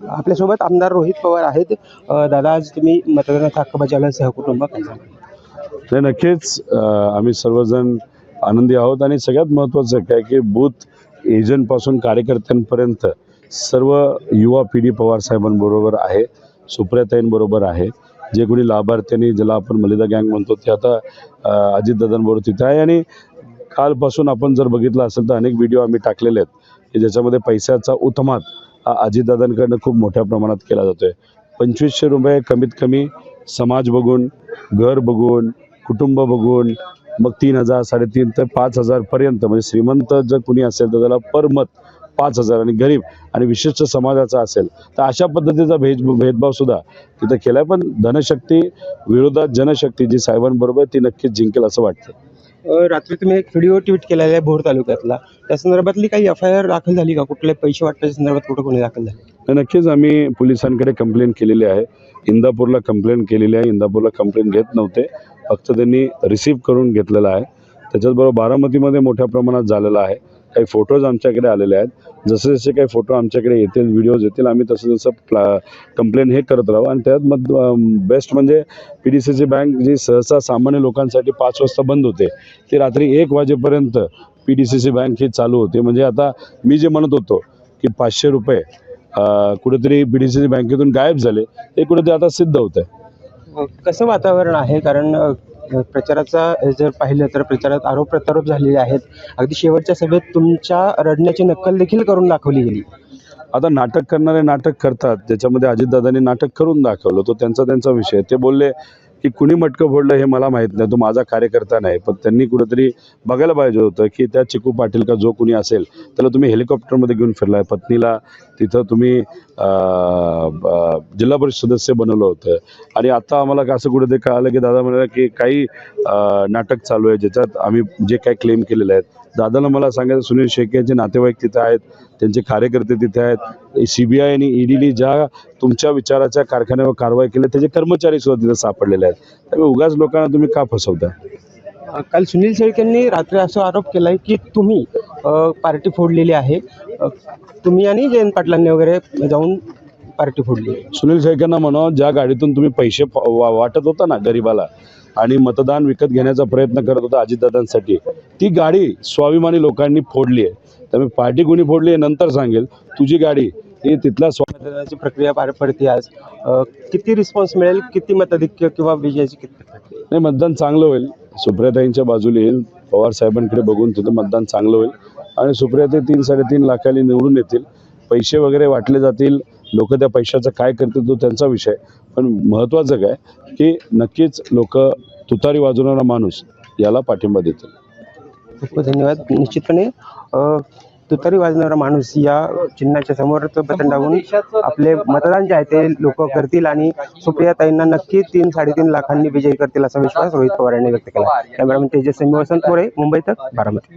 आपल्यासोबत आमदार रोहित पवार आहेत. दादा आज तुम्ही मतदानाचा हक्क बजावला सहकुटुंब नाही नक्कीच. आम्ही सर्वजण आनंदी आहोत आणि सगळ्यात महत्त्वाचं काय की बूथ एजंटपासून कार्यकर्त्यांपर्यंत सर्व युवा पिढी पवारसाहेबांबरोबर आहे. सुप्रियाताईंबरोबर आहे. जे कोणी लाभार्थ्यांनी ज्याला आपण मलिदा गँग म्हणतो ते आता अजितदादांबरोबर तिथे आहे. आणि कालपासून आपण जर बघितलं असेल तर अनेक व्हिडिओ आम्ही टाकलेले आहेत की ज्याच्यामध्ये पैशाचा उत्तमात अजितदादांकडनं खूप मोठ्या प्रमाणात केला जातो आहे पंचवीसशे रुपये कमीत कमी समाज बघून घर बघून कुटुंब बघून मग तीन हजार साडेतीन ते पाच हजारपर्यंत म्हणजे श्रीमंत जर कुणी असेल तर त्याला पर मत पाच हजार आणि गरीब आणि विशिष्ट समाजाचा असेल तर अशा पद्धतीचा भेद भेदभावसुद्धा तिथं केला आहे पण धनशक्ती विरोधात जनशक्ती जी साहेबांबरोबर ती नक्कीच जिंकेल असं वाटतं. रात्री तुम्ही एक व्हिडिओ ट्विट केलेला आहे भोर तालुक्यातला. त्या संदर्भातली काही एफ आय आर दाखल झाली का? कुठले पैसे वाटण्याच्या संदर्भात कुठं कोणी दाखल झाले? तर नक्कीच आम्ही पोलिसांकडे कंप्लेंट केलेली आहे. इंदापूरला कंप्लेंट केलेली आहे. इंदापूरला कंप्लेंट घेत नव्हते. फक्त त्यांनी रिसीव्ह करून घेतलेलं आहे. त्याच्याचबरोबर बारामतीमध्ये मोठ्या प्रमाणात झालेलं आहे. काही फोटोज आमच्याकडे आलेले आहेत. जसे जसे काही फोटो आमच्याकडे येतील व्हिडिओज येतील आम्ही तसं जसं प्ला कंप्लेंट हे करत राहू. आणि त्यात मग बेस्ट म्हणजे P D C C bank जी सहसा सामान्य लोकांसाठी पाच वाजता बंद होते. ती रात्री एक वाजेपर्यंत P D C C bank ही चालू होते. म्हणजे आता मी जे म्हणत होतो की पाचशे रुपये कुठेतरी पी डी सी सी बँकेतून गायब झाले. ते कुठेतरी आता सिद्ध होत आहे कसं वातावरण आहे? कारण प्रचाराचा जर पाहिलं तर प्रचारात आरोप प्रत्यारोप झालेले आहेत. अगदी शेवटच्या सभेत तुमच्या रडण्याची नक्कल देखील करून दाखवली गेली. आता नाटक करणारे नाटक करतात. ज्याच्यामध्ये अजितदादांनी नाटक करून दाखवलं. तो त्यांचा त्यांचा विषय ते बोलले की कुणी मटकं फोडलं हे मला माहीत नाही. तो माझा कार्यकर्ता नाही. पण त्यांनी कुठंतरी बघायला पाहिजे होतं की त्या चिकू पाटील का जो कुणी असेल त्याला तुम्ही हेलिकॉप्टरमध्ये घेऊन फिरलाय. पत्नीला तिथं तुम्ही ब- जिल्हा परिषद सदस्य बनवलं होतं. आणि आता आम्हाला का असं कुठेतरी कळालं की दादा म्हणाला की काही नाटक चालू आहे ज्याच्यात आम्ही जे काही क्लेम केलेले आहेत दादाला मला सांगायचं सुनील शेट्टी यांचे नातेवाईक तिथे आहेत त्यांचे कार्यकर्ते तिथे आहेत. सी बी आय आणि ईडीने ज्या तुमच्या विचाराच्या कारखान्यावर कारवाई केली त्याचे कर्मचारी सुद्धा तिथे सापडलेले आहेत. त्यामुळे उगाच लोकांना तुम्ही का फसवता? काल सुनील शेळकेंनी रात्री असा आरोप केलाय की तुम्ही पार्टी फोडलेली आहे. तुम्ही आणि जयंत पाटलांनी वगैरे जाऊन पार्टी फोडली. सुनील शेळकेंना म्हणा ज्या गाडीतून तुम्ही पैसे वाटत होता ना गरिबाला आणि मतदान विकत घेण्याचा प्रयत्न करत होता अजितदादांसाठी. ती गाडी स्वाभिमानी लोकांनी फोडली आहे. त्यामुळे पार्टी कोणी फोडली आहे नंतर सांगेल. तुझी गाडी ही तिथल्या स्वा मतदानाची प्रक्रिया पार पडते आज. किती रिस्पॉन्स मिळेल? किती मताधिक्य किंवा विजयाची किती नाही मतदान चांगलं होईल. सुप्रियाताईंच्या बाजूला येईल. पवार साहेबांकडे बघून तिथं मतदान चांगलं होईल. आणि सुप्रियाताई तीन साडेतीन लाखांनी निवडून येतील. पैसे वगैरे वाटले जातील. लोक त्या पैशाचं काय करतील तो त्यांचा विषय पण महत्त्वाचं काय की नक्कीच लोक तुतारी वाजवणारा माणूस याला पाठिंबा देतील. खूप धन्यवाद. निश्चितपणे तुतारी वाजणारा माणूस या चिन्हाच्या समोर तो बटन दाबून आपले मतदान जे आहे ते लोक करतील आणि सुप्रियाताईंना नक्की तीन साडेतीन लाखांनी विजयी करतील असा विश्वास रोहित पवार यांनी व्यक्त केला कॅमेरामॅन तेजस्वी वसंत मोरे मुंबई तक बारामती.